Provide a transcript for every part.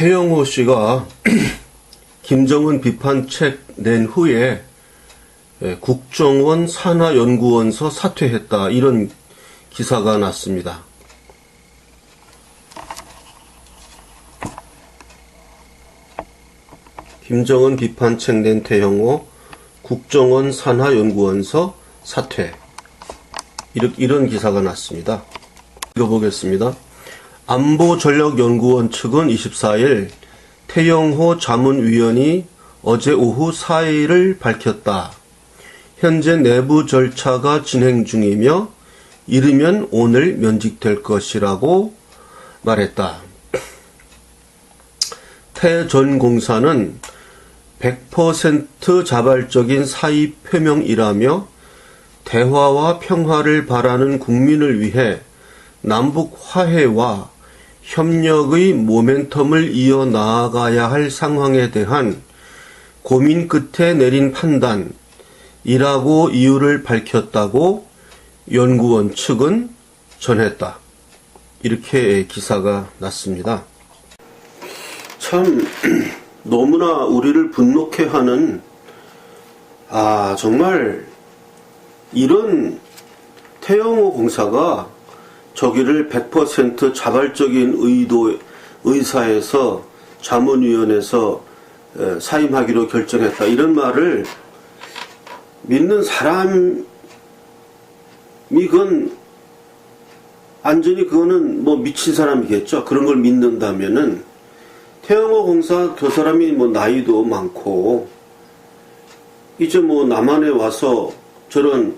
태영호 씨가 김정은 비판 책 낸 후에 예, 국정원 산하연구원서 사퇴했다 이런 기사가 났습니다. 김정은 비판 책 낸 태영호 국정원 산하연구원서 사퇴 이런 기사가 났습니다. 읽어보겠습니다. 안보전력연구원 측은 24일 태영호 자문위원이 어제 오후 사의를 밝혔다. 현재 내부 절차가 진행 중이며 이르면 오늘 면직될 것이라고 말했다. 태 전 공사는 100% 자발적인 사의 표명이라며 대화와 평화를 바라는 국민을 위해 남북 화해와 협력의 모멘텀을 이어 나아가야 할 상황에 대한 고민 끝에 내린 판단이라고 이유를 밝혔다고 연구원 측은 전했다. 이렇게 기사가 났습니다. 참 너무나 우리를 분노케 하는 아 정말 이런 태영호 공사가 저기를 100% 자발적인 의도 의사에서 자문위원회에서 사임하기로 결정했다 이런 말을 믿는 사람이 그건 완전히 그거는 뭐 미친 사람이겠죠. 그런 걸 믿는다면은 태영호 공사 그 사람이 뭐 나이도 많고 이제 뭐 남한에 와서 저런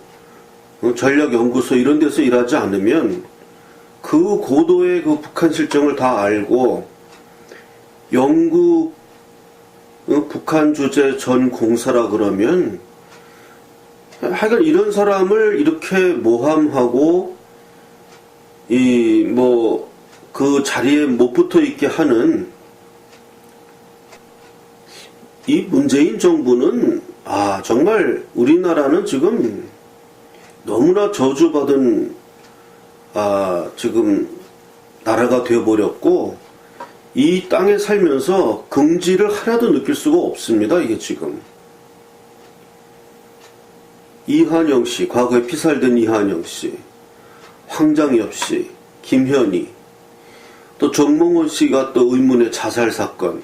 전략연구소 이런 데서 일하지 않으면 그 고도의 그 북한 실정을 다 알고 영국 북한 주재 전 공사라 그러면 하여간 이런 사람을 이렇게 모함하고 이 뭐 그 자리에 못 붙어 있게 하는 이 문재인 정부는 아 정말 우리나라는 지금 너무나 저주받은 아 지금 나라가 되어버렸고 이 땅에 살면서 긍지를 하나도 느낄 수가 없습니다. 이게 지금 이한영 씨 과거에 피살된 이한영 씨 황장엽 씨 김현희 또 정몽원 씨가 또 의문의 자살 사건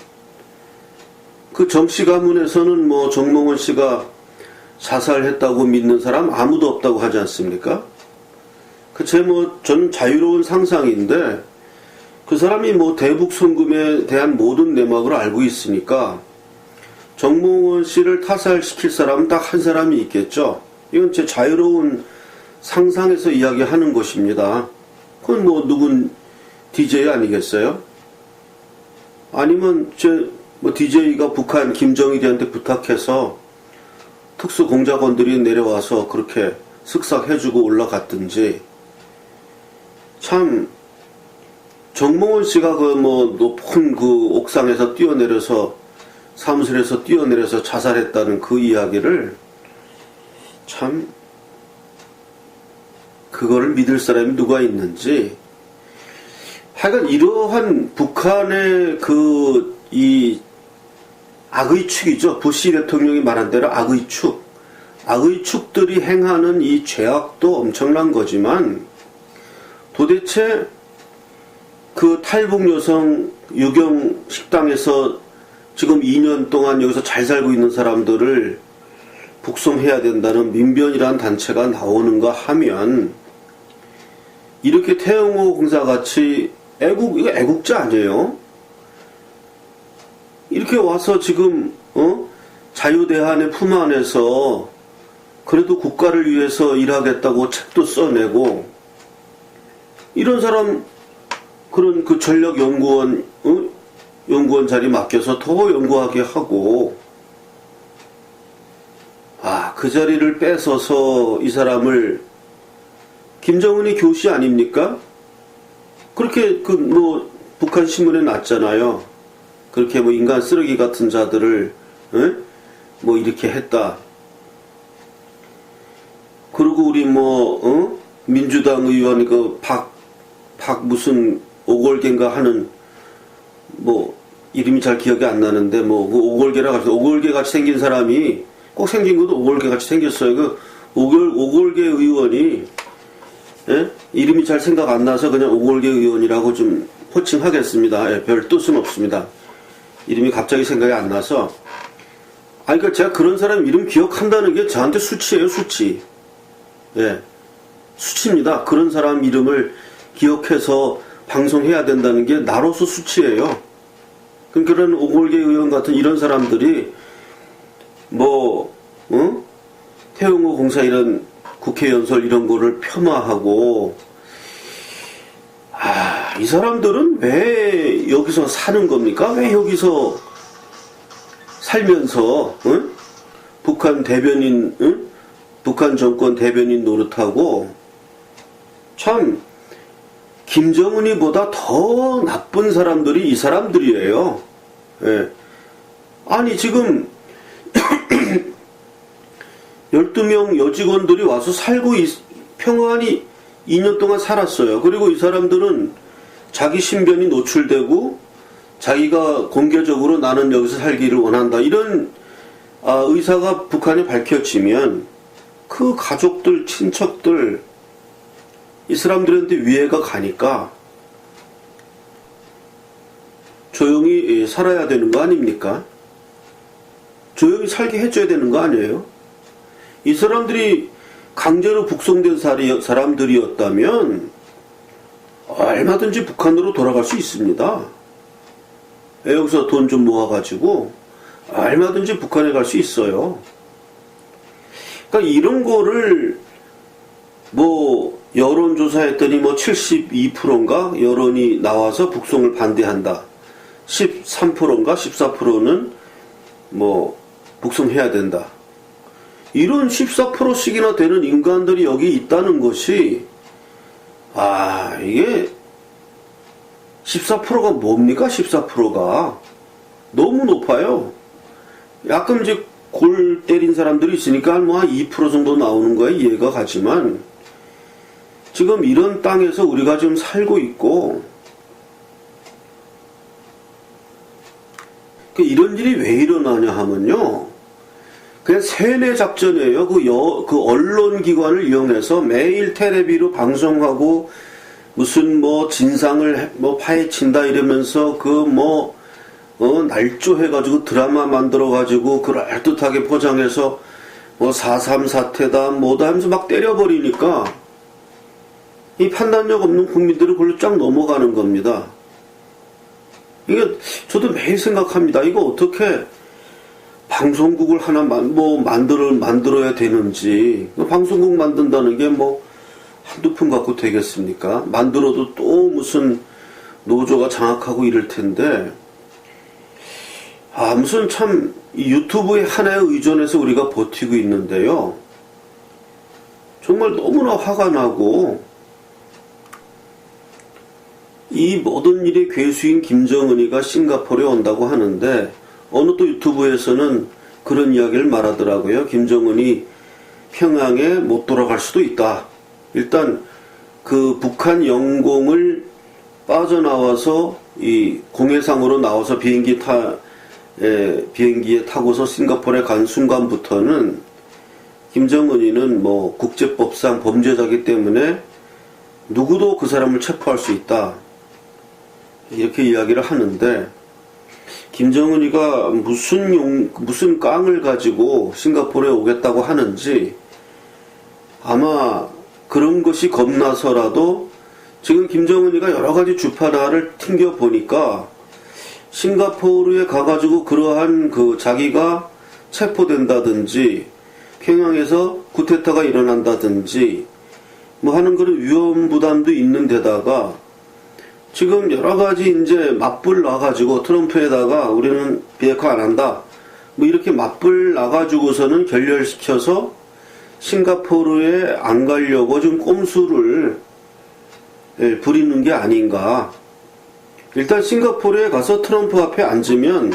그 정씨 가문에서는 뭐 정몽원 씨가 자살했다고 믿는 사람 아무도 없다고 하지 않습니까? 그제 뭐 저는 자유로운 상상인데 그 사람이 뭐 대북 송금에 대한 모든 내막을 알고 있으니까 정몽원 씨를 타살시킬 사람은 딱 한 사람이 있겠죠. 이건 제 자유로운 상상에서 이야기하는 것입니다. 그건 뭐 누군 DJ 아니겠어요? 아니면 제 뭐 DJ가 북한 김정일이한테 부탁해서 특수 공작원들이 내려와서 그렇게 쓱싹해주고 올라갔든지 참 정몽원 씨가 그 뭐 높은 그 옥상에서 뛰어내려서 사무실에서 뛰어내려서 자살했다는 그 이야기를 참 그거를 믿을 사람이 누가 있는지 하여간 이러한 북한의 그 이 악의 축이죠. 부시 대통령이 말한 대로 악의 축. 악의 축들이 행하는 이 죄악도 엄청난 거지만 도대체 그 탈북 여성 유경 식당에서 지금 2년 동안 여기서 잘 살고 있는 사람들을 북송해야 된다는 민변이라는 단체가 나오는가 하면 이렇게 태영호 공사 같이 애국 이거 애국자 아니에요? 이렇게 와서 지금 어? 자유대한의 품 안에서 그래도 국가를 위해서 일하겠다고 책도 써내고 이런 사람 그런 그 전력 연구원 어? 연구원 자리 맡겨서 더 연구하게 하고 아 그 자리를 뺏어서 이 사람을 김정은이 교시 아닙니까? 그렇게 그 뭐 북한 신문에 났잖아요. 그렇게 뭐 인간 쓰레기 같은 자들을 에? 뭐 이렇게 했다. 그리고 우리 뭐 어? 민주당 의원 그 박 박 무슨 오골갱가 하는 뭐 이름이 잘 기억이 안 나는데 뭐 그 오골개라 같이 오골개 같이 생긴 사람이 꼭 생긴 것도 오골개 같이 생겼어요. 그 오골 오골개 의원이 예? 이름이 잘 생각 안 나서 그냥 오골개 의원이라고 좀 호칭하겠습니다. 예, 별 뜻은 없습니다. 이름이 갑자기 생각이 안 나서 아니 그러니까 제가 그런 사람 이름 기억한다는 게 저한테 수치예요, 수치. 예. 수치입니다. 그런 사람 이름을 기억해서 방송해야 된다는 게 나로서 수치예요. 그럼 그런 오골계 의원 같은 이런 사람들이 뭐, 어? 태용호 공사 이런 국회 연설 이런 거를 폄하하고, 아, 이 사람들은 왜 여기서 사는 겁니까? 왜 여기서 살면서, 응? 북한 대변인, 응? 북한 정권 대변인 노릇하고, 참, 김정은이보다 더 나쁜 사람들이 이 사람들이에요. 예. 아니, 지금, 12명 여직원들이 와서 살고 있- 평안히 2년 동안 살았어요. 그리고 이 사람들은 자기 신변이 노출되고 자기가 공개적으로 나는 여기서 살기를 원한다. 이런 아, 의사가 북한에 밝혀지면 그 가족들, 친척들, 이 사람들한테 위해가 가니까 조용히 예, 살아야 되는 거 아닙니까? 조용히 살게 해줘야 되는 거 아니에요? 이 사람들이 강제로 북송된 사람들이었다면 얼마든지 북한으로 돌아갈 수 있습니다. 예, 여기서 돈 좀 모아가지고 얼마든지 북한에 갈 수 있어요. 그러니까 이런 거를 뭐 여론조사했더니 뭐 72%인가 여론이 나와서 북송을 반대한다. 13%인가 14%는 뭐 북송해야 된다. 이런 14%씩이나 되는 인간들이 여기 있다는 것이 아 이게 14%가 뭡니까 14%가 너무 높아요. 약간 이제 골 때린 사람들이 있으니까 뭐 한 2% 정도 나오는 거에 이해가 가지만 지금 이런 땅에서 우리가 지금 살고 있고 그 이런 일이 왜 일어나냐 하면요. 그냥 세뇌 작전이에요. 그, 여, 그 언론 기관을 이용해서 매일 테레비로 방송하고 무슨 뭐 진상을 해- 뭐 파헤친다 이러면서 그뭐 어, 날조해가지고 드라마 만들어가지고 그럴듯하게 포장해서 뭐 4.3 사태다 뭐다 하면서 막 때려버리니까 이 판단력 없는 국민들은 그걸로 쫙 넘어가는 겁니다. 이게 저도 매일 생각합니다. 이거 어떻게 방송국을 하나 만, 뭐 만들어 만들어야 되는지 그 방송국 만든다는 게 뭐 한두 푼 갖고 되겠습니까? 만들어도 또 무슨 노조가 장악하고 이럴 텐데 아 무슨 참이 유튜브의 하나에 의존해서 우리가 버티고 있는데요. 정말 너무나 화가 나고 이 모든 일의 괴수인 김정은이가 싱가포르에 온다고 하는데 어느 또 유튜브에서는 그런 이야기를 말하더라고요. 김정은이 평양에 못 돌아갈 수도 있다. 일단 그 북한 영공을 빠져나와서 이 공해상으로 나와서 비행기 타 에, 비행기에 타고서 싱가포르에 간 순간부터는 김정은이는 뭐 국제법상 범죄자이기 때문에 누구도 그 사람을 체포할 수 있다. 이렇게 이야기를 하는데 김정은이가 무슨 용, 무슨 깡을 가지고 싱가포르에 오겠다고 하는지 아마 그런 것이 겁나서라도 지금 김정은이가 여러 가지 주파다를 튕겨 보니까 싱가포르에 가가지고 그러한 그 자기가 체포된다든지 평양에서 구테타가 일어난다든지 뭐 하는 그런 위험 부담도 있는 데다가 지금 여러 가지 이제 맞불 놔가지고 트럼프에다가 우리는 비핵화 안 한다. 뭐 이렇게 맞불 놔가지고서는 결렬시켜서 싱가포르에 안 가려고 좀 꼼수를 예, 부리는 게 아닌가. 일단 싱가포르에 가서 트럼프 앞에 앉으면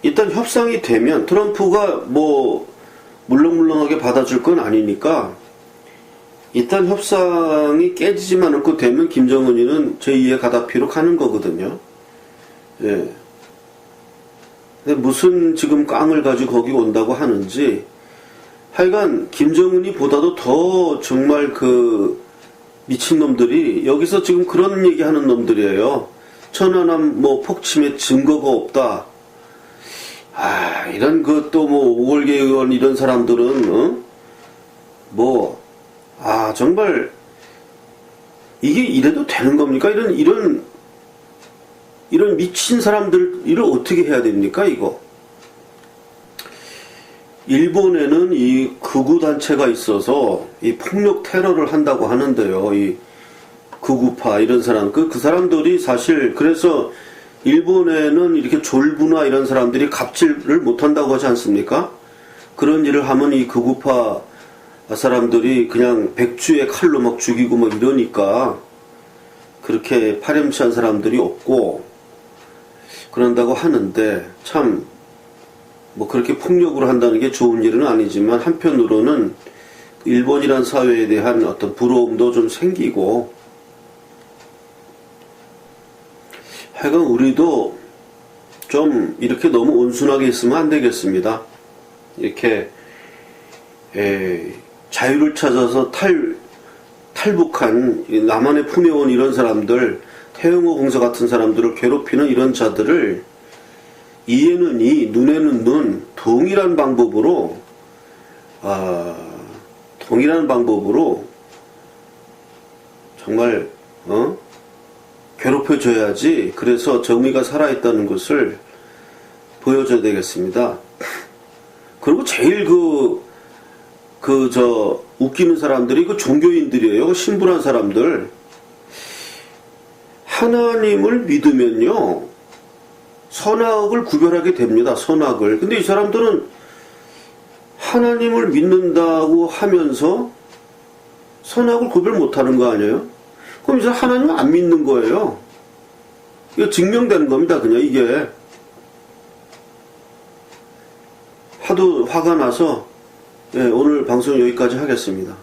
일단 협상이 되면 트럼프가 뭐 물렁물렁하게 받아줄 건 아니니까 일단 협상이 깨지지만 않고 되면 김정은이는 제2의 가다피로 가는 거거든요. 예. 근데 무슨 지금 깡을 가지고 거기 온다고 하는지 하여간 김정은이 보다도 더 정말 그 미친놈들이 여기서 지금 그런 얘기 하는 놈들이에요. 천안함 뭐 폭침에 증거가 없다. 아, 이런 그 또 뭐 오월계 의원 이런 사람들은 어? 뭐 아, 정말 이게 이래도 되는 겁니까? 이런 이런 이런 미친 사람들 이를 어떻게 해야 됩니까? 이거 일본에는 이 극우 단체가 있어서 이 폭력 테러를 한다고 하는데요. 이 극우파 이런 사람 그 그 사람들이 사실 그래서 일본에는 이렇게 졸부나 이런 사람들이 갑질을 못 한다고 하지 않습니까? 그런 일을 하면 이 극우파 사람들이 그냥 백주에 칼로 막 죽이고 막 이러니까 그렇게 파렴치한 사람들이 없고 그런다고 하는데 참 뭐 그렇게 폭력으로 한다는 게 좋은 일은 아니지만 한편으로는 일본이란 사회에 대한 어떤 부러움도 좀 생기고 하여간 우리도 좀 이렇게 너무 온순하게 있으면 안 되겠습니다. 이렇게 에, 자유를 찾아서 탈 탈북한 이 남한의 품에 온 이런 사람들 태영호 공사 같은 사람들을 괴롭히는 이런 자들을 이에는 이 눈에는 눈 동일한 방법으로 아 동일한 방법으로 정말 어 괴롭혀줘야지 그래서 정의가 살아있다는 것을 보여줘야 되겠습니다. 그리고 제일 그, 그, 저, 웃기는 사람들이 그 종교인들이에요. 신분한 사람들. 하나님을 믿으면요, 선악을 구별하게 됩니다. 선악을. 근데 이 사람들은 하나님을 믿는다고 하면서 선악을 구별 못하는 거 아니에요? 그럼 이제 하나님 안 믿는 거예요. 이거 증명되는 겁니다. 그냥 이게. 하도 화가 나서 예, 오늘 방송 여기까지 하겠습니다.